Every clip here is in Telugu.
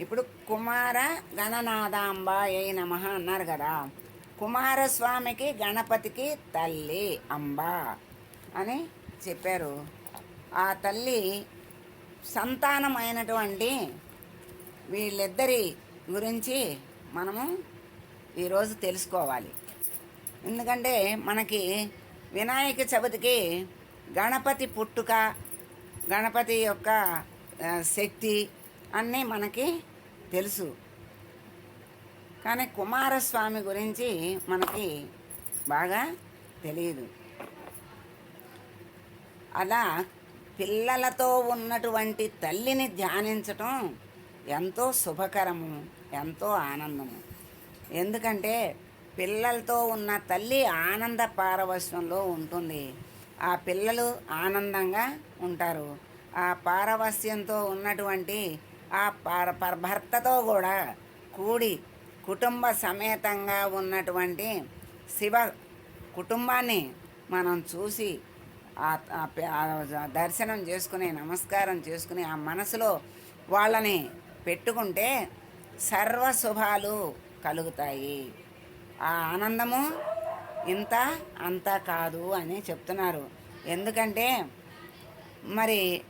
ఇప్పుడు కుమార గణనాథాంబ ఏ నమ అన్నారు కదా. కుమారస్వామికి గణపతికి తల్లి అంబ అని చెప్పారు. ఆ తల్లి సంతానమైనటువంటి వీళ్ళిద్దరి గురించి మనము ఈరోజు తెలుసుకోవాలి. ఎందుకంటే మనకి వినాయక చవితికి గణపతి పుట్టుక గణపతి యొక్క శక్తి అన్నీ మనకి తెలుసు. కానీ కుమారస్వామి గురించి మనకి బాగా తెలియదు అలా పిల్లలతో ఉన్నటువంటి తల్లిని ధ్యానించటం ఎంతో శుభకరము ఎంతో ఆనందము. ఎందుకంటే పిల్లలతో ఉన్న తల్లి ఆనంద పారవశ్యంలో ఉంటుంది. ఆ పిల్లలు ఆనందంగా ఉంటారు. ఆ పారవస్యంతో ఉన్నటువంటి ఆ పర- భర్తతో కూడా కూడి కుటుంబ సమేతంగా ఉన్నటువంటి శివ కుటుంబాన్ని మనం చూసి దర్శనం చేసుకుని నమస్కారం చేసుకుని ఆ మనసులో వాళ్ళని పెట్టుకుంటే సర్వ శుభాలు కలుగుతాయి. ఆ ఆనందము ఇంత అంత కాదు అని చెప్తున్నారు. ఎందుకంటే మరి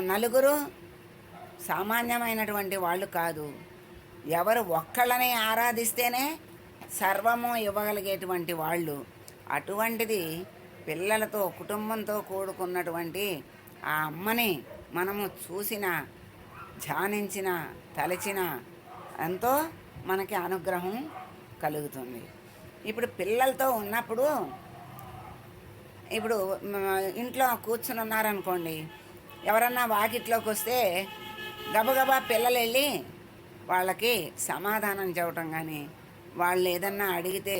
నలుగురు సామాన్యమైనటువంటి వాళ్ళు కాదు. ఎవరు ఒక్కళ్ళని ఆరాధిస్తేనే సర్వము ఇవ్వగలిగేటువంటి వాళ్ళు. అటువంటిది పిల్లలతో కుటుంబంతో కూడుకున్నటువంటి ఆ అమ్మని మనము చూసిన ధ్యానించిన తలచిన ఎంతో మనకి అనుగ్రహం కలుగుతుంది. ఇప్పుడు పిల్లలతో ఉన్నప్పుడు ఇప్పుడు ఇంట్లో కూర్చుని ఉన్నారనుకోండి ఎవరన్నా వాకిట్లోకి వస్తే గబగబా పిల్లలు వెళ్ళి వాళ్ళకి సమాధానం చెప్పటం కానీ వాళ్ళు ఏదన్నా అడిగితే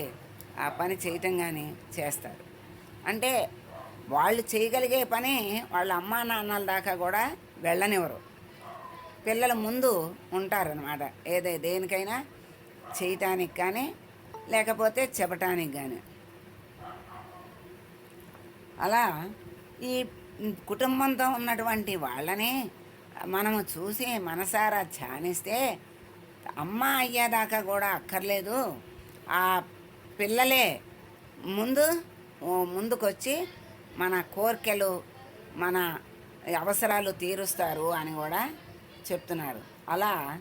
ఆ పని చేయటం కానీ చేస్తారు. అంటే వాళ్ళు చేయగలిగే పని వాళ్ళ అమ్మా నాన్నల దాకా కూడా వెళ్ళనివ్వరు. పిల్లల ముందు ఉంటారనమాట ఏదే దేనికైనా చేయటానికి కానీ లేకపోతే చెప్పటానికి కానీ అలా ఈ కుటుంబంతో ఉన్నటువంటి వాళ్ళని మనము చూసి మనసారా ధ్యానిస్తే అమ్మ అయ్యేదాకా కూడా అక్కర్లేదు. ఆ పిల్లలే ముందు ముందుకొచ్చి మన కోరికలు మన అవసరాలు తీరుస్తారు అని కూడా చెప్తున్నారు. అలా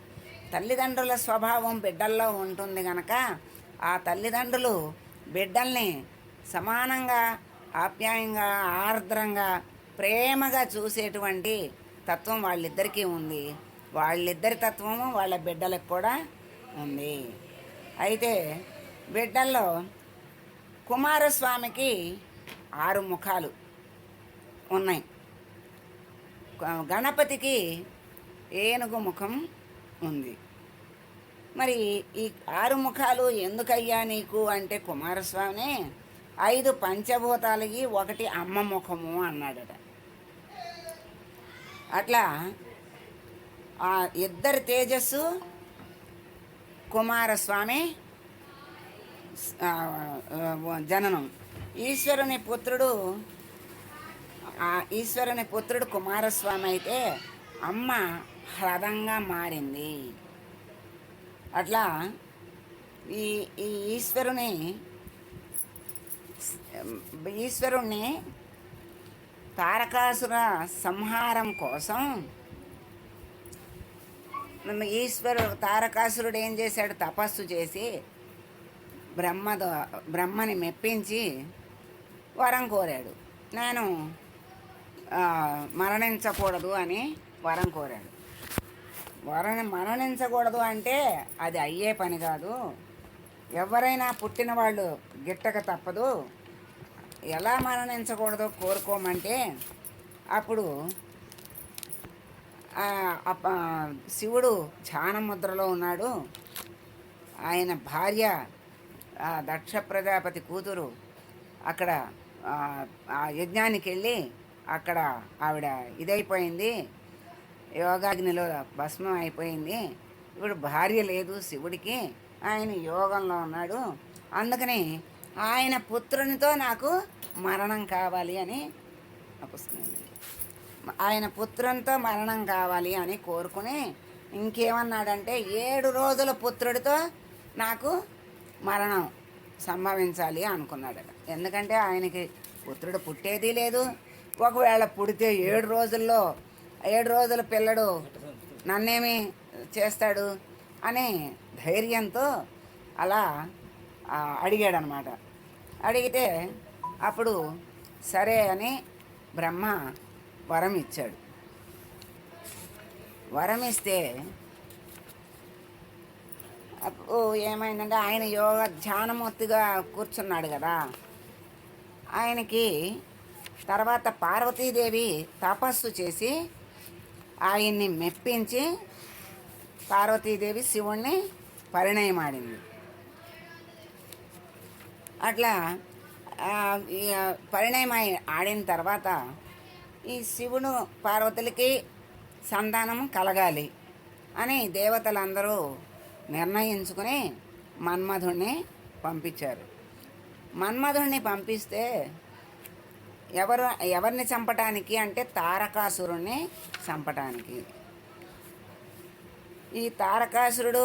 తల్లిదండ్రుల స్వభావం బిడ్డల్లో ఉంటుంది కనుక ఆ తల్లిదండ్రులు బిడ్డల్ని సమానంగా ఆప్యాయంగా ఆర్ద్రంగా ప్రేమగా చూసేటువంటి తత్వం వాళ్ళిద్దరికీ ఉంది. వాళ్ళిద్దరి తత్వము వాళ్ళ బిడ్డలకు కూడా ఉంది. అయితే బిడ్డల్లో కుమారస్వామికి ఆరు ముఖాలు ఉన్నాయి. గణపతికి ఏనుగు ముఖం ఉంది. మరి ఈ ఆరు ముఖాలు ఎందుకయ్యా నీకు అంటే కుమారస్వామి ఐదు పంచభూతాలకి ఒకటి అమ్మ ముఖము అన్నాడట. అట్లా ఆ ఇద్దరు తేజస్సు కుమారస్వామి జననం. ఈశ్వరుని పుత్రుడు ఆ ఈశ్వరుని పుత్రుడు కుమారస్వామి అయితే అమ్మ హ్రదంగా మారింది. అట్లా ఈ ఈ ఈశ్వరుని ఈశ్వరుణ్ణి తారకాసుర సంహారం కోసం ఈశ్వరుడు తారకాసురుడు ఏం చేశాడు? తపస్సు చేసి బ్రహ్మద బ్రహ్మని మెప్పించి వరం కోరాడు. నేను మరణించకూడదు అని వరం కోరాడు. వరం మరణించకూడదు అంటే అది అయ్యే పని కాదు. ఎవరైనా పుట్టిన వాళ్ళు గిట్టక తప్పదు. ఎలా మరణించకూడదో కోరుకోమంటే అప్పుడు అప్ప- శివుడు ధ్యాన ముద్రలో ఉన్నాడు. ఆయన భార్య దక్ష ప్రజాపతి కూతురు అక్కడ ఆ, ఆ యజ్ఞానికి వెళ్ళి అక్కడ ఆవిడ ఇదైపోయింది. యోగాగ్నిలో భస్మం అయిపోయింది. ఇప్పుడు భార్య లేదు శివుడికి. ఆయన యోగంలో ఉన్నాడు. అందుకని ఆయన పుత్రునితో నాకు మరణం కావాలి అని పుస్తకం ఆయన పుత్రునితో మరణం కావాలి అని కోరుకుని ఇంకేమన్నాడంటే ఏడు రోజుల పుత్రుడితో నాకు మరణం సంభవించాలి అనుకున్నాడట. ఎందుకంటే ఆయనకి పుత్రుడు పుట్టేది లేదు. ఒకవేళ పుడితే ఏడు రోజుల్లో ఏడు రోజుల పిల్లడు నన్నేమి చేస్తాడు? అనే ధైర్యంతో అలా అడిగాడనమాట. అడిగితే అప్పుడు సరే అని బ్రహ్మ వరం ఇచ్చాడు. వరం ఇస్తే అప్పుడు ఏమైందంటే ఆయన యోగ ధ్యానమూర్తిగా కూర్చున్నాడు కదా. ఆయనకి తర్వాత పార్వతీదేవి తపస్సు చేసి ఆయన్ని మెప్పించి పార్వతీదేవి శివుణ్ణి పరిణయమాడింది. అట్లా ఈ పరిణయమై ఆడిన తర్వాత ఈ శివుడు పార్వతులకి సంతానం కలగాలి అని దేవతలందరూ నిర్ణయించుకుని మన్మధుణ్ణి పంపించారు. మన్మధుణ్ణి పంపిస్తే ఎవరు ఎవరిని చంపటానికి అంటే తారకాసురుణ్ణి చంపటానికి. ఈ తారకాసురుడు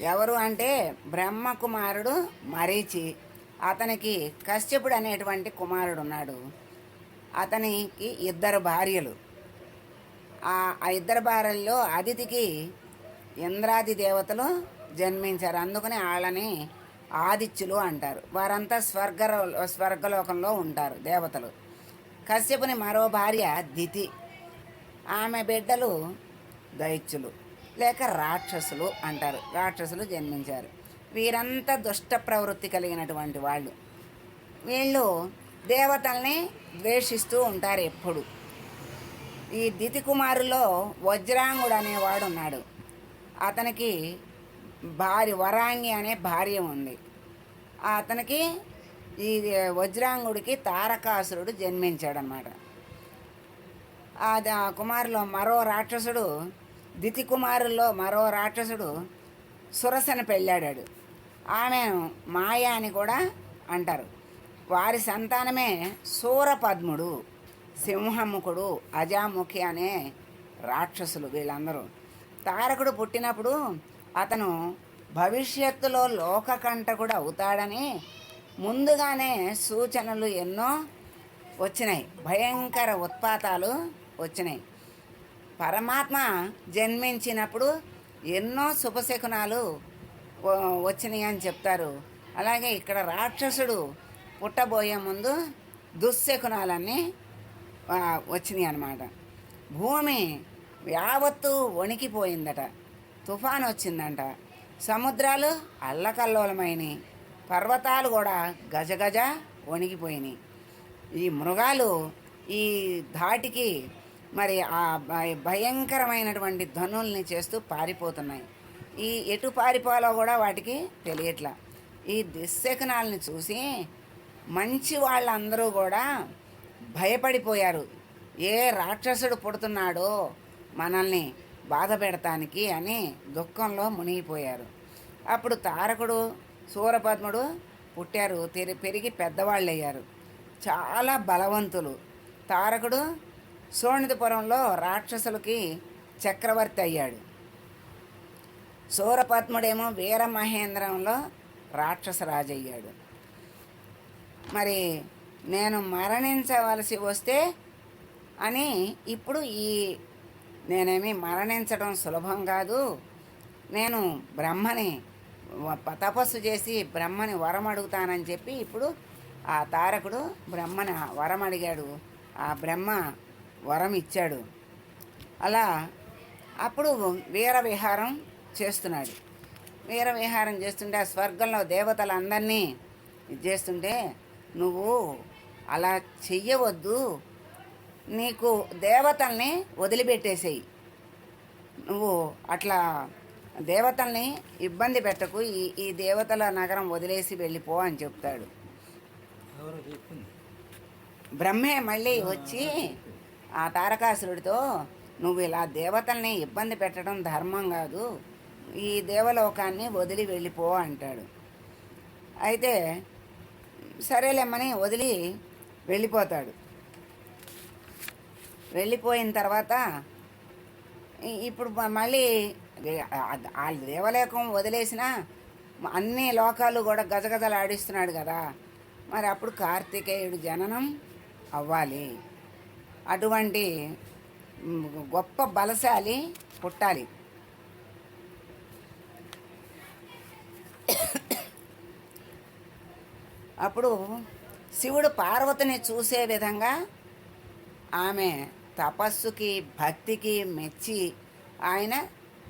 ఎవరు అంటే బ్రహ్మ కుమారుడు మరీచి. అతనికి కశ్యపుడు అనేటువంటి కుమారుడు ఉన్నాడు అతనికి ఇద్దరు భార్యలు. ఆ ఆ ఇద్దరు భార్యల్లో అదితికి ఇంద్రాది దేవతలు జన్మించారు. అందుకని వాళ్ళని ఆదిత్యులు అంటారు. వారంతా స్వర్గ స్వర్గలోకంలో ఉంటారు దేవతలు. కశ్యపుని మరో భార్య దితి. ఆమె బిడ్డలు దైత్యులు. లేక రాక్షసులు అంటారు. రాక్షసులు జన్మించారు. వీరంతా దుష్ట ప్రవృత్తి కలిగినటువంటి వాళ్ళు. వీళ్ళు దేవతల్ని ద్వేషిస్తూ ఉంటారు ఎప్పుడు. ఈ దితి కుమారులో వజ్రాంగుడు అనేవాడు ఉన్నాడు. అతనికి భార్య వరాంగి అనే భార్య ఉంది. అతనికి ఈ వజ్రాంగుడికి తారకాసురుడు జన్మించాడనమాట ఆ కుమారులో మరో రాక్షసుడు దితికుమారుల్లో మరో రాక్షసుడు సురసను పెళ్ళాడాడు. ఆమె మాయ అని కూడా అంటారు. వారి సంతానమే సూరపద్ముడు సింహముఖుడు అజాముఖి అనే రాక్షసులు వీళ్ళందరూ. తారకుడు పుట్టినప్పుడు అతను భవిష్యత్తులో లోకకంటకుడు అవుతాడని ముందుగానే సూచనలు ఎన్నో వచ్చినాయి. భయంకర ఉత్పాతాలు వచ్చినాయి. పరమాత్మ జన్మించినప్పుడు ఎన్నో శుభశకునాలు వచ్చినాయి అని చెప్తారు. అలాగే ఇక్కడ రాక్షసుడు పుట్టబోయే ముందు దుశ్శకునాలన్నీ వచ్చినాయి అన్నమాట. భూమి యావత్తు వణికిపోయిందట. తుఫాన్ వచ్చిందంట. సముద్రాలు అల్లకల్లోలమైనవి పర్వతాలు కూడా గజగజ వణికిపోయినాయి. ఈ మృగాలు ఈ ధాటికి మరి ఆ భయంకరమైనటువంటి ధనుల్ని చేస్తూ పారిపోతున్నాయి. ఈ ఎటు పారిపోవాలో కూడా వాటికి తెలియట్లా. ఈ దుశ్శకనాలను చూసి మంచి వాళ్ళందరూ కూడా భయపడిపోయారు. ఏ రాక్షసుడు పుడుతున్నాడో మనల్ని బాధ పెడతానికి అని దుఃఖంలో మునిగిపోయారు. అప్పుడు తారకుడు సూరపద్ముడు పుట్టారు తెరి పెరిగి పెద్దవాళ్ళు అయ్యారు చాలా బలవంతులు. తారకుడు సోణితపురంలో రాక్షసులకి చక్రవర్తి అయ్యాడు. సూరపద్ముడేమో వీరమహేంద్రంలో రాక్షసరాజు అయ్యాడు మరి నేను మరణించవలసి వస్తే అని ఇప్పుడు ఈ నేనేమి మరణించడం సులభం కాదు. నేను బ్రహ్మని వ- తపస్సు చేసి బ్రహ్మని వరం అడుగుతానని చెప్పి ఇప్పుడు ఆ తారకుడు బ్రహ్మని వరం అడిగాడు. ఆ బ్రహ్మ వరం ఇచ్చాడు అలా అప్పుడు వీర విహారం చేస్తున్నాడు. వీర విహారం చేస్తుంటే ఆ స్వర్గంలో దేవతలందరినీ చేస్తుంటే నువ్వు అలా చెయ్యవద్దు. నీకు దేవతల్ని వదిలిపెట్టేసేయి. నువ్వు అట్లా దేవతల్ని ఇబ్బంది పెట్టకు. ఈ ఈ దేవతల నగరం వదిలేసి వెళ్ళిపో అని చెప్తాడు. బ్రహ్మే మళ్ళీ వచ్చి ఆ తారకాసురుడితో నువ్వు ఇలా దేవతల్ని ఇబ్బంది పెట్టడం ధర్మం కాదు. ఈ దేవలోకాన్ని వదిలి వెళ్ళిపో అంటాడు. అయితే సరేలేమ్మని వదిలి వెళ్ళిపోతాడు. వెళ్ళిపోయిన తర్వాత ఇప్పుడు మళ్ళీ వాళ్ళ ఆ- దేవలోకం వదిలేసిన అన్ని లోకాలు కూడా గజగజలాడిస్తున్నాడు కదా. మరి అప్పుడు కార్తికేయుడు జననం అవ్వాలి. అటువంటి గొప్ప బలశాలి పుట్టాలి. అప్పుడు శివుడు పార్వతిని చూసే విధంగా ఆమె తపస్సుకి భక్తికి మెచ్చి ఆయన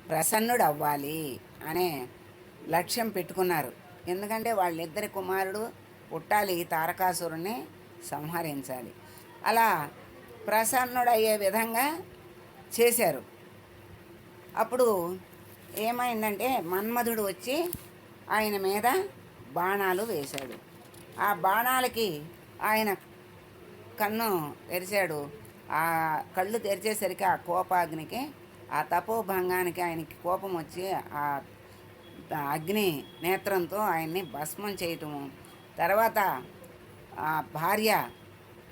ప్రసన్నుడు అవ్వాలి అనే లక్ష్యం పెట్టుకున్నారు. ఎందుకంటే వాళ్ళిద్దరి కుమారుడు పుట్టాలి తారకాసురుని సంహరించాలి. అలా ప్రసన్నుడయ్యే విధంగా చేశారు. అప్పుడు ఏమైందంటే మన్మధుడు వచ్చి ఆయన మీద బాణాలు వేశాడు. ఆ బాణాలకి ఆయన కన్ను తెరిచాడు. ఆ కళ్ళు తెరిచేసరికి ఆ కోపాగ్నికి ఆ తపోభంగానికి ఆయనకి కోపం వచ్చి ఆ అగ్ని నేత్రంతో ఆయన్ని భస్మం చేయటము. తర్వాత ఆ భార్య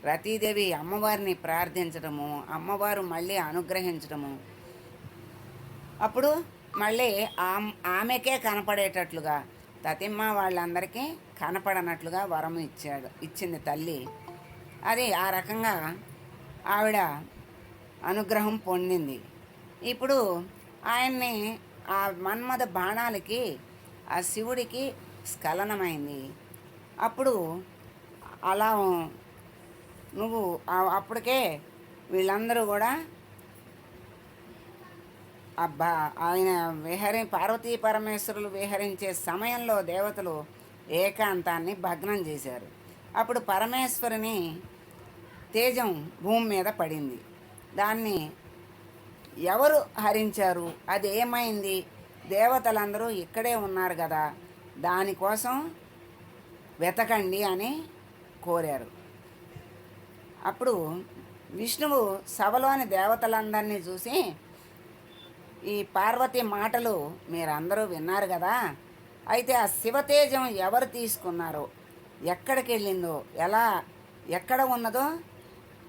రతీదేవి అమ్మవారిని ప్రార్థించడము అమ్మవారు మళ్ళీ అనుగ్రహించడము. అప్పుడు మళ్ళీ ఆమెకే కనపడేటట్లుగా తతిమ్మ వాళ్ళందరికీ కనపడనట్లుగా వరం ఇచ్చాడు ఇచ్చింది తల్లి. అది ఆ రకంగా ఆవిడ అనుగ్రహం పొందింది. ఇప్పుడు ఆయన్ని ఆ మన్మథ బాణాలకి ఆ శివుడికి స్ఖలనమైంది. అప్పుడు అలా నువ్వు అప్పటికే వీళ్ళందరూ కూడా అబ్బా ఆయన విహరి పార్వతీ పరమేశ్వరులు విహరించే సమయంలో దేవతలు ఏకాంతాన్ని భగ్నం చేశారు. అప్పుడు పరమేశ్వరుని తేజం భూమి మీద పడింది. దాన్ని ఎవరు హరించారు? అది ఏమైంది? దేవతలందరూ ఇక్కడే ఉన్నారు కదా దానికోసం వెతకండి అని కోరారు. అప్పుడు విష్ణువు సభలోని దేవతలందరినీ చూసి ఈ పార్వతి మాటలు మీరందరూ విన్నారు కదా? అయితే ఆ శివతేజం ఎవరు తీసుకున్నారో? ఎక్కడికి వెళ్ళిందో? ఎలా? ఎక్కడ ఉన్నదో?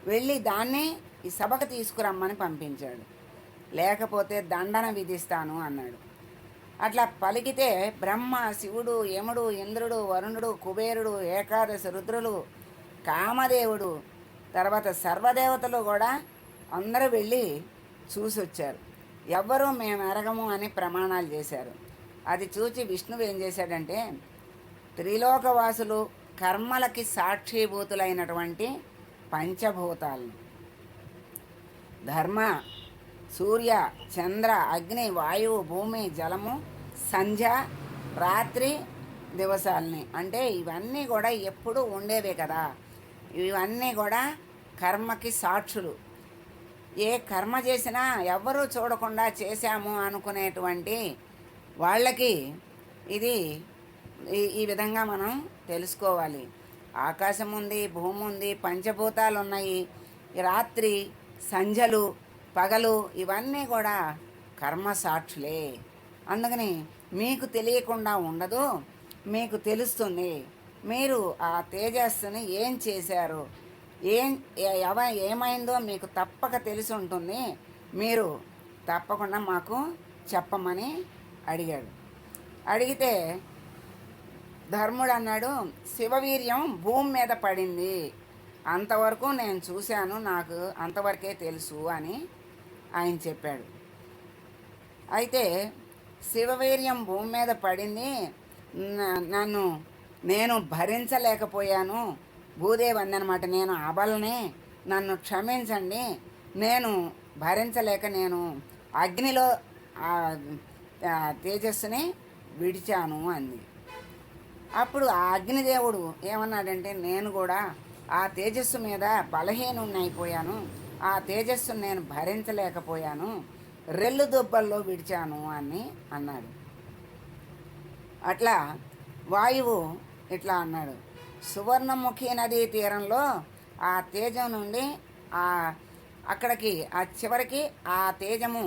వెళ్ళి దాన్ని ఈ సభకు తీసుకురమ్మని పంపించాడు. లేకపోతే దండన విధిస్తాను అన్నాడు. అట్లా పలికితే బ్రహ్మ శివుడు యముడు ఇంద్రుడు వరుణుడు కుబేరుడు ఏకాదశి రుద్రులు కామదేవుడు తర్వాత సర్వదేవతలు కూడా అందరూ వెళ్ళి చూసి వచ్చారు ఎవ్వరూ మేము ఎరగము అని ప్రమాణాలు చేశారు. అది చూచి విష్ణువు ఏం చేశాడంటే త్రిలోకవాసులు కర్మలకి సాక్షిభూతులైనటువంటి పంచభూతాలను ధర్మ సూర్య చంద్ర అగ్ని వాయువు భూమి జలము సంధ్య రాత్రి దివసాలని. అంటే ఇవన్నీ కూడా ఎప్పుడూ ఉండేవే కదా. ఇవన్నీ కూడా కర్మకి సాక్షులు. ఏ కర్మ చేసినా ఎవ్వరూ చూడకుండా చేశాము అనుకునేటువంటి వాళ్ళకి ఇది ఈ విధంగా మనం తెలుసుకోవాలి. ఆకాశం ఉంది భూమి ఉంది పంచభూతాలు ఉన్నాయి రాత్రి సంధ్యలు పగలు ఇవన్నీ కూడా కర్మ సాక్షులే. అందుకని మీకు తెలియకుండా ఉండదు మీకు తెలుస్తుంది. మీరు ఆ తేజస్సుని ఏం చేశారు? ఏం ఎవ ఏమైందో మీకు తప్పక తెలిసి ఉంటుంది. మీరు తప్పకుండా మాకు చెప్పమని అడిగాడు. అడిగితే ధర్ముడు అన్నాడు శివవీర్యం భూమి మీద పడింది. అంతవరకు నేను చూశాను నాకు అంతవరకే తెలుసు అని ఆయన చెప్పాడు. అయితే శివవీర్యం భూమి మీద పడింది నన్ను నేను భరించలేకపోయాను. భూదేవి అందనమాట నేను అబలనే నన్ను క్షమించండి. నేను భరించలేక నేను అగ్నిలో తేజస్సుని విడిచాను అంది. అప్పుడు ఆ అగ్నిదేవుడు ఏమన్నాడంటే నేను కూడా ఆ తేజస్సు మీద బలహీనం అయిపోయాను. ఆ తేజస్సును నేను భరించలేకపోయాను. రెల్లు దుబ్బల్లో విడిచాను అని అన్నాడు. అట్లా వాయువు ఇట్లా అన్నాడు. సువర్ణముఖి నదీ తీరంలో ఆ తేజం నుండి ఆ అక్కడికి ఆ చివరికి ఆ తేజము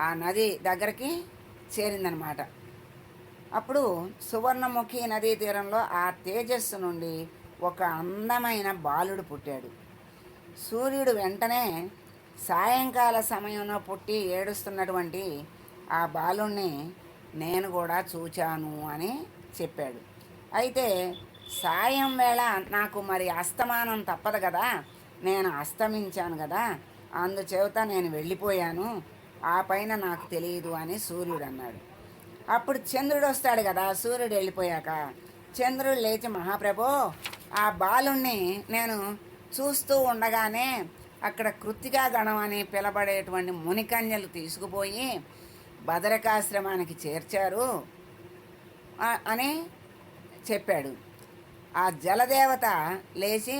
ఆ నది దగ్గరికి చేరిందనమాట. అప్పుడు సువర్ణముఖి నదీ తీరంలో ఆ తేజస్సు నుండి ఒక అందమైన బాలుడు పుట్టాడు. సూర్యుడు వెంటనే సాయంకాల సమయంలో పుట్టి ఏడుస్తున్నటువంటి ఆ బాలుణ్ణి నేను కూడా చూచాను అని చెప్పాడు. అయితే సాయం వేళ నాకు మరి అస్తమానం తప్పదు కదా. నేను అస్తమించాను కదా. అందుచేత నేను వెళ్ళిపోయాను. ఆ పైన నాకు తెలియదు అని సూర్యుడు అన్నాడు. అప్పుడు చంద్రుడు వస్తాడు కదా సూర్యుడు వెళ్ళిపోయాక. చంద్రుడు లేచి మహాప్రభో ఆ బాలుణ్ణి నేను చూస్తూ ఉండగానే అక్కడ కృత్తికా గణం అని పిలబడేటువంటి మునికన్యలు తీసుకుపోయి భద్రకాశ్రమానికి చేర్చారు. అని చెప్పాడు. ఆ జలదేవత లేచి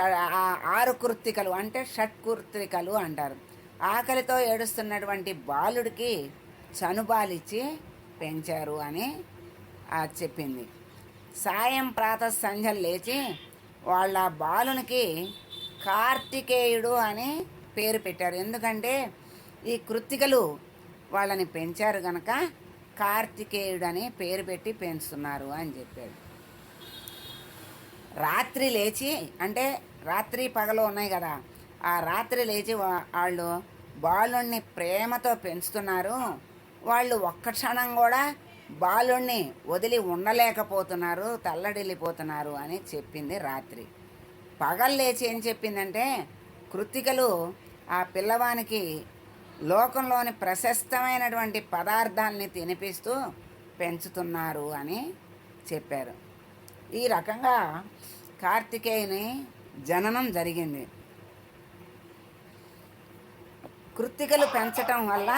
ఆ ఆరు కృత్తికలు అంటే షట్కృత్తికలు అంటారు. ఆకలితో ఏడుస్తున్నటువంటి బాలుడికి చనుబాలిచ్చి పెంచారు అని ఆ చెప్పింది. సాయం ప్రాత సంధ్యలు లేచి వాళ్ళ బాలునికి కార్తికేయుడు అని పేరు పెట్టారు. ఎందుకంటే ఈ కృత్తికలు వాళ్ళని పెంచారు కనుక కార్తికేయుడు అని పేరు పెట్టి పెంచుతున్నారు అని చెప్పాడు. రాత్రి లేచి అంటే రాత్రి పగలు ఉన్నాయి కదా ఆ రాత్రి లేచి వాళ్ళు బాలుణ్ణి ప్రేమతో పెంచుతున్నారు. వాళ్ళు ఒక్క క్షణం కూడా బాలుణ్ణి వదిలి ఉండలేకపోతున్నారు తల్లడిల్లిపోతున్నారు అని చెప్పింది రాత్రి. పగలు లేచి ఏం చెప్పిందంటే కృతికలు ఆ పిల్లవానికి లోకంలోని ప్రశస్తమైనటువంటి పదార్థాలని తినిపిస్తూ పెంచుతున్నారు అని చెప్పారు. ఈ రకంగా కార్తికేయుని జననం జరిగింది. కృత్తికలు పెంచటం వల్ల